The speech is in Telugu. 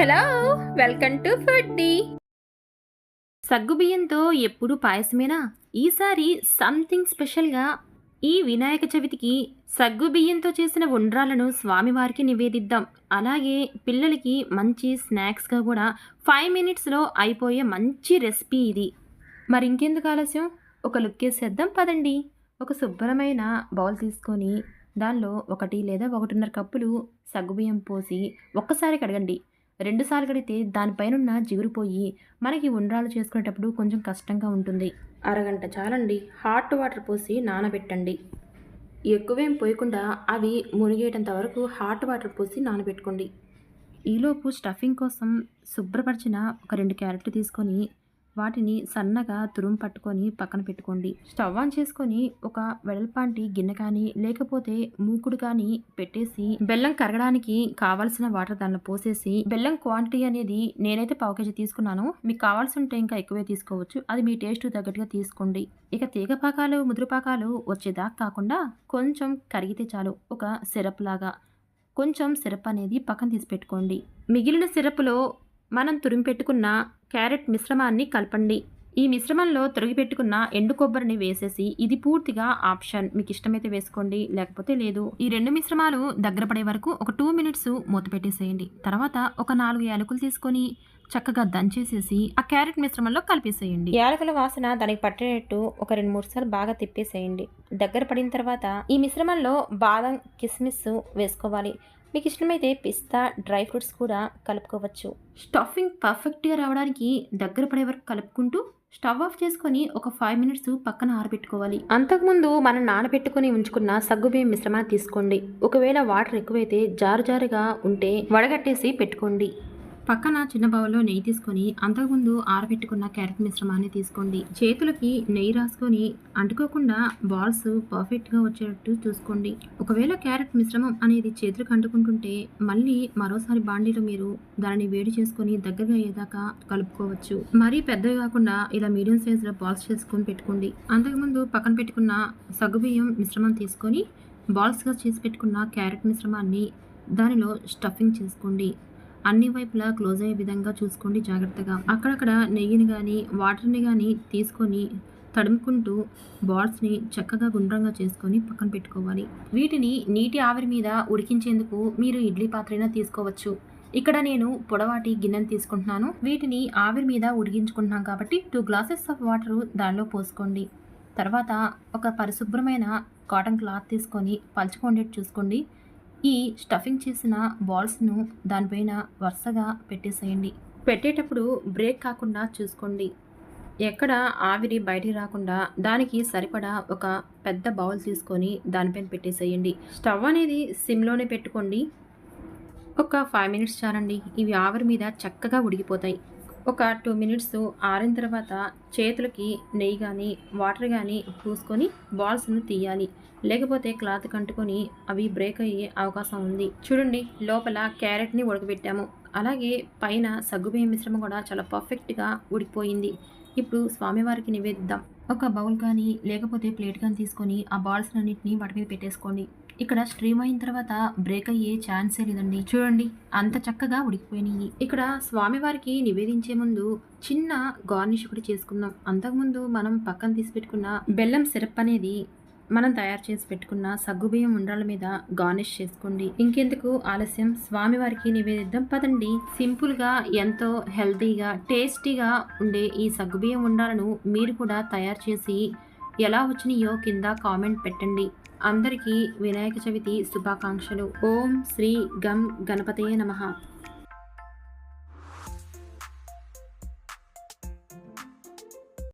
హలో వెల్కమ్ టు ఫుడ్డీ సగ్గుబియ్యంతో ఎప్పుడు పాయసమేనా? ఈసారి సంథింగ్ స్పెషల్గా ఈ వినాయక చవితికి సగ్గుబియ్యంతో చేసిన ఉండ్రాలను స్వామివారికి నివేదిద్దాం. అలాగే పిల్లలకి మంచి స్నాక్స్గా కూడా ఫైవ్ మినిట్స్లో అయిపోయే మంచి రెసిపీ ఇది. మరి ఇంకెందుకు ఆలస్యం? ఒక లుక్ వేసేద్దాం పదండి. ఒక శుభ్రమైన బౌల్ తీసుకొని దానిలో ఒకటి లేదా ఒకటిన్నర కప్పులు సగ్గుబియ్యం పోసి ఒక్కసారి కడగండి. రెండుసార్లు కడిగితే దానిపైనున్న జిగురు పోయి మనకి ఉండ్రాలు చేసుకునేటప్పుడు కొంచెం కష్టంగా ఉంటుంది. అరగంట చాలండి. హాట్ వాటర్ పోసి నానబెట్టండి. ఎక్కువేం పోయకుండా అవి మునిగేటంత వరకు హాట్ వాటర్ పోసి నానబెట్టుకోండి. ఈలోపు స్టఫింగ్ కోసం శుభ్రపరిచిన ఒక రెండు క్యారెట్లు తీసుకొని వాటిని సన్నగా తురుము పట్టుకొని పక్కన పెట్టుకోండి. స్టవ్ ఆన్ చేసుకొని ఒక వెడల్పాంటి గిన్నె కానీ లేకపోతే మూకుడు కానీ పెట్టేసి బెల్లం కరగడానికి కావాల్సిన వాటర్ దానిలో పోసేసి బెల్లం క్వాంటిటీ అనేది నేనైతే పావు కేజీ తీసుకున్నాను. మీకు కావాల్సి ఉంటే ఇంకా ఎక్కువే తీసుకోవచ్చు. అది మీ టేస్ట్ తగ్గట్టుగా తీసుకోండి. ఇక తీగ పాకాలు ముదురు పాకాలు వచ్చేదాకా కాకుండా కొంచెం కరిగితే చాలు. ఒక సిరప్ లాగా కొంచెం సిరప్ అనేది పక్కన తీసి పెట్టుకోండి. మిగిలిన సిరప్లో మనం తురిమి పెట్టుకున్న క్యారెట్ మిశ్రమాన్ని కలపండి. ఈ మిశ్రమంలో తొలగిపెట్టుకున్న ఎండు కొబ్బరిని వేసేసి ఇది పూర్తిగా ఆప్షన్. మీకు ఇష్టమైతే వేసుకోండి లేకపోతే లేదు. ఈ రెండు మిశ్రమాలు దగ్గర పడే వరకు ఒక టూ మినిట్స్ మూత పెట్టేసేయండి. తర్వాత ఒక నాలుగు యాలకులు తీసుకొని చక్కగా దంచేసేసి ఆ క్యారెట్ మిశ్రమంలో కలిపేసేయండి. యాలకుల వాసన దానికి పట్టేటట్టు ఒక రెండు మూడు సార్లు బాగా తిప్పేసేయండి. దగ్గర పడిన తర్వాత ఈ మిశ్రమంలో బాదం కిస్మిస్ వేసుకోవాలి. మీకు ఇష్టమైతే పిస్తా డ్రై ఫ్రూట్స్ కూడా కలుపుకోవచ్చు. స్టఫింగ్ పర్ఫెక్ట్గా రావడానికి దగ్గర పడే వరకు కలుపుకుంటూ స్టవ్ ఆఫ్ చేసుకొని ఒక ఫైవ్ మినిట్స్ పక్కన ఆరబెట్టుకోవాలి. అంతకుముందు మనం నానబెట్టుకొని ఉంచుకున్న సగ్గుబియ్యం మిశ్రమాన్ని తీసుకోండి. ఒకవేళ వాటర్ ఎక్కువైతే జారు జారుగా ఉంటే వడగట్టేసి పెట్టుకోండి. పక్కన చిన్న బౌల్లో నెయ్యి తీసుకొని అంతకుముందు ఆరబెట్టుకున్న క్యారెట్ మిశ్రమాన్ని తీసుకోండి. చేతులకి నెయ్యి రాసుకొని అంటుకోకుండా బాల్స్ పర్ఫెక్ట్గా వచ్చేటట్టు చూసుకోండి. ఒకవేళ క్యారెట్ మిశ్రమం అనేది చేతులకు అంటుకుంటుంటే మళ్ళీ మరోసారి బాండీలో మీరు దానిని వేడి చేసుకొని దగ్గరగా అయ్యేదాకా కలుపుకోవచ్చు. మరీ పెద్దవి కాకుండా ఇలా మీడియం సైజులో బాల్స్ చేసుకొని పెట్టుకోండి. అంతకుముందు పక్కన పెట్టుకున్న సగ్గుబియ్యం మిశ్రమం తీసుకొని బాల్స్గా చేసి పెట్టుకున్న క్యారెట్ మిశ్రమాన్ని దానిలో స్టఫింగ్ చేసుకోండి. అన్ని వైపులా క్లోజ్ అయ్యే విధంగా చూసుకోండి జాగ్రత్తగా. అక్కడక్కడ నెయ్యిని కానీ వాటర్ని కానీ తీసుకొని తడుముకుంటూ బాల్స్ని చక్కగా గుండ్రంగా చేసుకొని పక్కన పెట్టుకోవాలి. వీటిని నీటి ఆవిరి మీద ఉడికించేందుకు మీరు ఇడ్లీ పాత్రైనా తీసుకోవచ్చు. ఇక్కడ నేను పొడవాటి గిన్నెను తీసుకుంటున్నాను. వీటిని ఆవిరి మీద ఉడికించుకుంటున్నాం కాబట్టి టూ గ్లాసెస్ ఆఫ్ వాటర్ దానిలో పోసుకోండి. తర్వాత ఒక పరిశుభ్రమైన కాటన్ క్లాత్ తీసుకొని పలుచుకోండేట్టు చూసుకోండి. ఈ స్టఫింగ్ చేసిన బాల్స్ను దానిపైన వరుసగా పెట్టేసేయండి. పెట్టేటప్పుడు బ్రేక్ కాకుండా చూసుకోండి. ఎక్కడ ఆవిరి బయటికి రాకుండా దానికి సరిపడా ఒక పెద్ద బౌల్ తీసుకొని దానిపైన పెట్టేసేయండి. స్టవ్ అనేది సిమ్లోనే పెట్టుకోండి. ఒక ఫైవ్ మినిట్స్ చాలండి. ఇవి ఆవిరి మీద చక్కగా ఉడికిపోతాయి. ఒక టూ మినిట్స్ ఆరిన తర్వాత చేతులకి నెయ్యి కానీ వాటర్ కానీ పూసుకొని బాల్స్ను తీయాలి. లేకపోతే క్లాత్ కంటుకొని అవి బ్రేక్ అయ్యే అవకాశం ఉంది. చూడండి లోపల క్యారెట్ని ఉడకబెట్టాము. అలాగే పైన సగ్గుబియ్యం మిశ్రమం కూడా చాలా పర్ఫెక్ట్గా ఉడికిపోయింది ఇప్పుడు స్వామివారికి నివేదిద్దాం. ఒక బౌల్ కానీ లేకపోతే ప్లేట్ కానీ తీసుకొని ఆ బాల్స్ అన్నింటినీ వాటి మీద పెట్టేసుకోండి. ఇక్కడ స్ట్రీమ్ అయిన తర్వాత బ్రేక్ అయ్యే ఛాన్సే లేదండి. చూడండి అంత చక్కగా ఉడికిపోయినాయి. ఇక్కడ స్వామివారికి నివేదించే ముందు చిన్న గార్నిష్ ఒకటి చేసుకుందాం. అంతకుముందు మనం పక్కన తీసి పెట్టుకున్న బెల్లం సిరప్ అనేది మనం తయారు చేసి పెట్టుకున్న సగ్గుబియ్యం ఉండ్రాల మీద గార్నిష్ చేసుకోండి. ఇంకెందుకు ఆలస్యం? స్వామివారికి నివేదిద్దాం. పదండి. సింపుల్గా ఎంతో హెల్తీగా టేస్టీగా ఉండే ఈ సగ్గుబియ్యం ఉండాలను మీరు కూడా తయారు చేసి ఎలా వచ్చినాయో కింద కామెంట్ పెట్టండి. అందరికీ వినాయక చవితి శుభాకాంక్షలు. ఓం శ్రీ గం గణపతయే నమః.